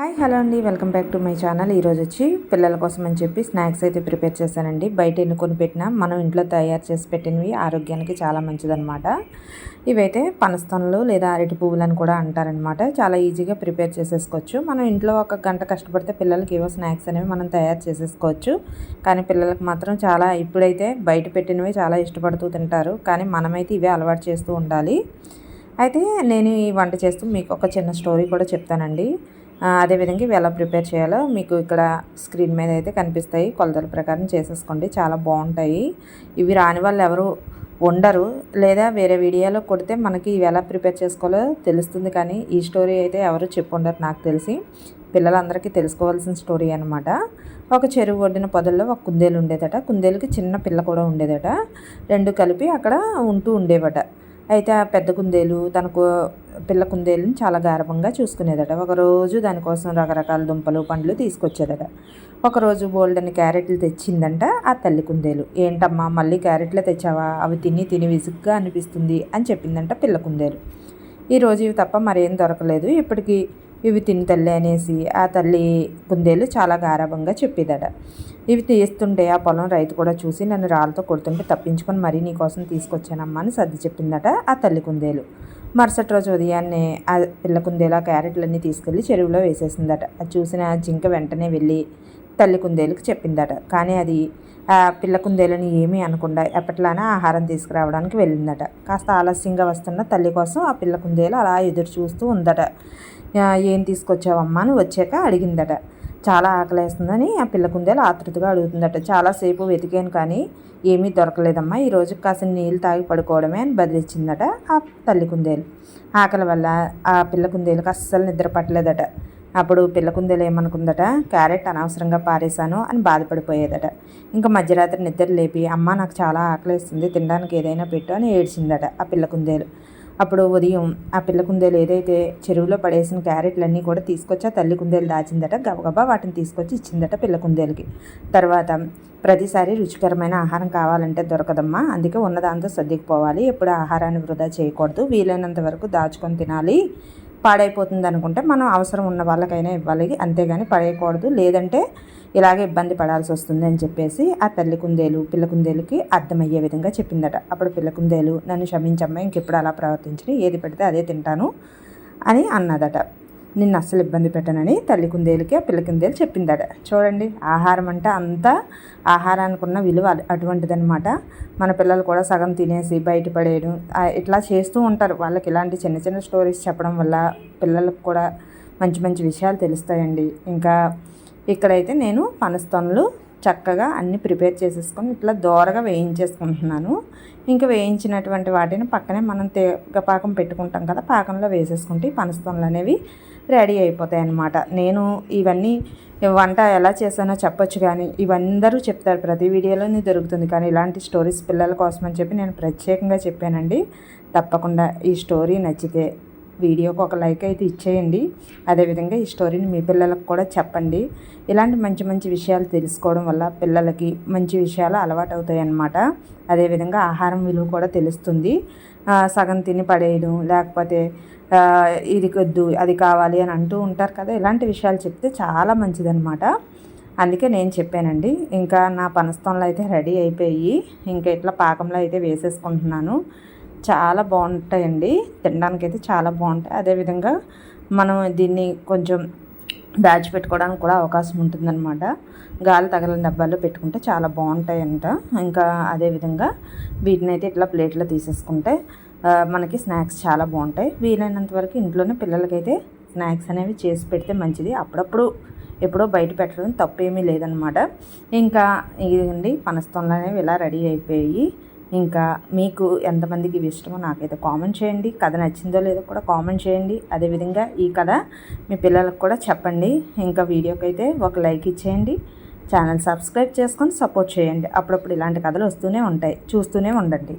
Hi hello అండి. Welcome back to my channel. ఈరోజు వచ్చి పిల్లల కోసం అని చెప్పి స్నాక్స్ అయితే ప్రిపేర్ చేశానండి. బయట ఎన్నుకొని పెట్టిన మనం ఇంట్లో తయారు చేసి పెట్టినవి ఆరోగ్యానికి చాలా మంచిదన్నమాట. ఇవైతే పనస్తనలు లేదా అరటి పువ్వులు అని కూడా అంటారనమాట చాలా ఈజీగా ప్రిపేర్ చేసేసుకోవచ్చు. మనం ఇంట్లో ఒక గంట కష్టపడితే పిల్లలకి ఏవో స్నాక్స్ అనేవి మనం తయారు చేసేసుకోవచ్చు. కానీ పిల్లలకు మాత్రం చాలా ఇప్పుడైతే బయట పెట్టినవి చాలా ఇష్టపడుతూ తింటారు. కానీ మనమైతే ఇవే అలవాటు చేస్తూ ఉండాలి. అయితే నేను ఈ వంట చేస్తూ మీకు ఒక చిన్న స్టోరీ కూడా చెప్తానండి. అదేవిధంగా ఇవి ఎలా ప్రిపేర్ చేయాలో మీకు ఇక్కడ స్క్రీన్ మీద అయితే కనిపిస్తాయి. కొలతల ప్రకారం చేసేసుకోండి. చాలా బాగుంటాయి. ఇవి రాని వాళ్ళు ఎవరు ఉండరు. లేదా వేరే వీడియోలో కొడితే మనకి ఇవి ఎలా ప్రిపేర్ చేసుకోవాలో తెలుస్తుంది కానీ ఈ స్టోరీ అయితే ఎవరు చెప్పుండరు నాకు తెలిసి. పిల్లలందరికీ తెలుసుకోవాల్సిన స్టోరీ అనమాట ఒక చెరువు ఒడ్డిన పొదల్లో ఒక కుందేలు ఉండేదట. కుందేలుకి చిన్న పిల్ల కూడా ఉండేదట. రెండు కలిపి అక్కడ ఉంటూ ఉండేవట. అయితే ఆ పెద్ద కుందేలు తనకు పిల్ల కుందేలుని చాలా గారభంగా చూసుకునేదట. ఒకరోజు దానికోసం రకరకాల దుంపలు పండ్లు తీసుకొచ్చేదట. ఒకరోజు బోల్డెన్ క్యారెట్లు తెచ్చిందంట ఆ తల్లి కుందేలు. ఏంటమ్మా మళ్ళీ క్యారెట్లు తెచ్చావా? అవి తిని తిని విసుగ్గా అనిపిస్తుంది అని చెప్పిందంట పిల్ల కుందేలు. ఈరోజు ఇవి తప్ప మరేం దొరకలేదు. ఇప్పటికీ ఇవి తిని తల్లి అనేసి ఆ తల్లి కుందేలు చాలా గారాభంగా చెప్పేదట. ఇవి తీస్తుంటే ఆ పొలం రైతు కూడా చూసి నన్ను రాళ్ళతో కొడుతుంటే తప్పించుకొని మరీ నీకోసం తీసుకొచ్చానమ్మా అని సర్ది చెప్పిందట ఆ తల్లి కుందేలు. మరుసటి రోజు ఉదయాన్నే ఆ పిల్ల కుందేలు ఆ క్యారెట్లన్నీ తీసుకెళ్ళి చెరువులో వేసేసిందట. అది చూసిన జింక వెంటనే వెళ్ళి తల్లి కుందేలుకి చెప్పిందట. కానీ అది ఆ పిల్ల కుందేలని ఏమీ అనకుండా ఎప్పట్లానే ఆహారం తీసుకురావడానికి వెళ్ళిందట. కాస్త ఆలస్యంగా వస్తున్న తల్లి కోసం ఆ పిల్ల కుందేలు అలా ఎదురు చూస్తూ ఉందట. ఏం తీసుకొచ్చావమ్మా? అని వచ్చాక అడిగిందట. చాలా ఆకలేస్తుందని? ఆ పిల్ల కుందేలు ఆతృతగా అడుగుతుందట. చాలాసేపు వెతికాను కానీ ఏమీ దొరకలేదమ్మా. ఈరోజు కాసిన నీళ్ళు తాగి పడుకోవడమే అని బదిలిచ్చిందట ఆ తల్లి కుందేలు. ఆకలి వల్ల ఆ పిల్ల కుందేలకు అస్సలు నిద్ర పట్టలేదట. అప్పుడు పిల్లకుందేలు ఏమనుకుందట క్యారెట్ అనవసరంగా పారేశాను అని బాధపడిపోయేదట. ఇంకా మధ్యరాత్రి నిద్ర లేపి అమ్మ నాకు చాలా ఆకలిస్తుంది తినడానికి ఏదైనా పెట్టు అని ఏడ్చిందట ఆ పిల్లకుందేలు. అప్పుడు ఉదయం ఆ పిల్ల కుందేలు ఏదైతే చెరువులో పడేసిన క్యారెట్లన్నీ కూడా తీసుకొచ్చి ఆ తల్లి కుందేలు దాచిందట గబగబా వాటిని తీసుకొచ్చి ఇచ్చిందట పిల్లకుందేలుకి. తర్వాత ప్రతిసారి రుచికరమైన ఆహారం కావాలంటే దొరకదమ్మా అందుకే ఉన్నదాంతో సర్దికిపోవాలి ఎప్పుడు ఆహారాన్ని వృధా చేయకూడదు వీలైనంత వరకు దాచుకొని తినాలి పాడైపోతుంది అనుకుంటే మనం అవసరం ఉన్న వాళ్ళకైనా ఇవ్వాలి. అంతేగాని పడేయకూడదు. లేదంటే ఇలాగే ఇబ్బంది పడాల్సి వస్తుంది అని చెప్పేసి ఆ తల్లి కుందేలు పిల్ల కుందేలుకి అర్థమయ్యే విధంగా చెప్పిందట. అప్పుడు పిల్ల కుందేలు నన్ను క్షమించమ్మా ఇంకెప్పుడు అలా ప్రవర్తించి ఏది పెడితే అదే తింటాను అని అన్నదట. నిన్ను అస్సలు ఇబ్బంది పెట్టనని తల్లి కుందేలుకి ఆ పిల్ల కుందేలు చెప్పిందట. చూడండి ఆహారం అంటే అంతా ఆహారానికి ఉన్న విలువ అటువంటిదనమాట మన పిల్లలు కూడా సగం తినేసి బయటపడేయడం ఇట్లా చేస్తూ ఉంటారు. వాళ్ళకి ఇలాంటి చిన్న చిన్న స్టోరీస్ చెప్పడం వల్ల పిల్లలకు కూడా మంచి మంచి విషయాలు తెలుస్తాయండి. ఇంకా ఇక్కడైతే నేను పనస్తోనలు చక్కగా అన్ని ప్రిపేర్ చేసేసుకొని ఇట్లా దోరగా వేయించేసుకుంటున్నాను. ఇంకా వేయించినటువంటి వాటిని పక్కనే మనం తేగ పాకం పెట్టుకుంటాం కదా పాకంలో వేసేసుకుంటే పనస్తోనలు అనేవి రెడీ అయిపోతాయి అన్నమాట. నేను ఇవన్నీ వంట ఎలా చేశానో చెప్పొచ్చు కానీ ఇవందరూ చెప్తారు. ప్రతి వీడియోలోనే దొరుకుతుంది కానీ ఇలాంటి స్టోరీస్ పిల్లల కోసం అని చెప్పి నేను ప్రత్యేకంగా చెప్పానండి. తప్పకుండా ఈ స్టోరీ నచ్చితే వీడియోకి ఒక లైక్ అయితే ఇచ్చేయండి. అదేవిధంగా ఈ స్టోరీని మీ పిల్లలకు కూడా చెప్పండి. ఇలాంటి మంచి మంచి విషయాలు తెలుసుకోవడం వల్ల పిల్లలకి మంచి విషయాలు అలవాటు అవుతాయి అన్నమాట అదేవిధంగా ఆహారం విలువ కూడా తెలుస్తుంది. సగం తిని పడేయడం లేకపోతే ఇది కొద్దు అది కావాలి అని అంటూ ఉంటారు కదా. ఇలాంటి విషయాలు చెప్తే చాలా మంచిదన్నమాట. అందుకే నేను చెప్పానండి. ఇంకా నా పనస్తంలో అయితే రెడీ అయిపోయి ఇంకా ఇట్లా పాకంలో అయితే వేసేసుకుంటున్నాను. చాలా బాగుంటాయండి. తినడానికి అయితే చాలా బాగుంటాయి. అదేవిధంగా మనం దీన్ని కొంచెం దాచిపెట్టుకోవడానికి కూడా అవకాశం ఉంటుందన్నమాట. గాలి తగలని డబ్బాల్లో పెట్టుకుంటే చాలా బాగుంటాయంట. ఇంకా అదేవిధంగా వీటిని అయితే ఇట్లా ప్లేట్లో తీసేసుకుంటే మనకి స్నాక్స్ చాలా బాగుంటాయి. వీలైనంత వరకు ఇంట్లోనే పిల్లలకైతే స్నాక్స్ అనేవి చేసి పెడితే మంచిది. అప్పుడప్పుడు ఎప్పుడో బయట పెట్టడం తప్పేమీ లేదనమాట ఇంకా ఇదండి పనస్తంలు అనేవి ఇలా రెడీ అయిపోయి ఇంకా మీకు ఎంతమందికి ఇవి ఇష్టమో నాకైతే కామెంట్ చేయండి. కథ నచ్చిందో లేదో కూడా కామెంట్ చేయండి. అదేవిధంగా ఈ కథ మీ పిల్లలకు కూడా చెప్పండి. ఇంకా వీడియోకి అయితే ఒక లైక్ ఇచ్చేయండి. ఛానల్ సబ్స్క్రైబ్ చేసుకొని సపోర్ట్ చేయండి. అప్పుడప్పుడు ఇలాంటి కథలు వస్తూనే ఉంటాయి. చూస్తూనే ఉండండి.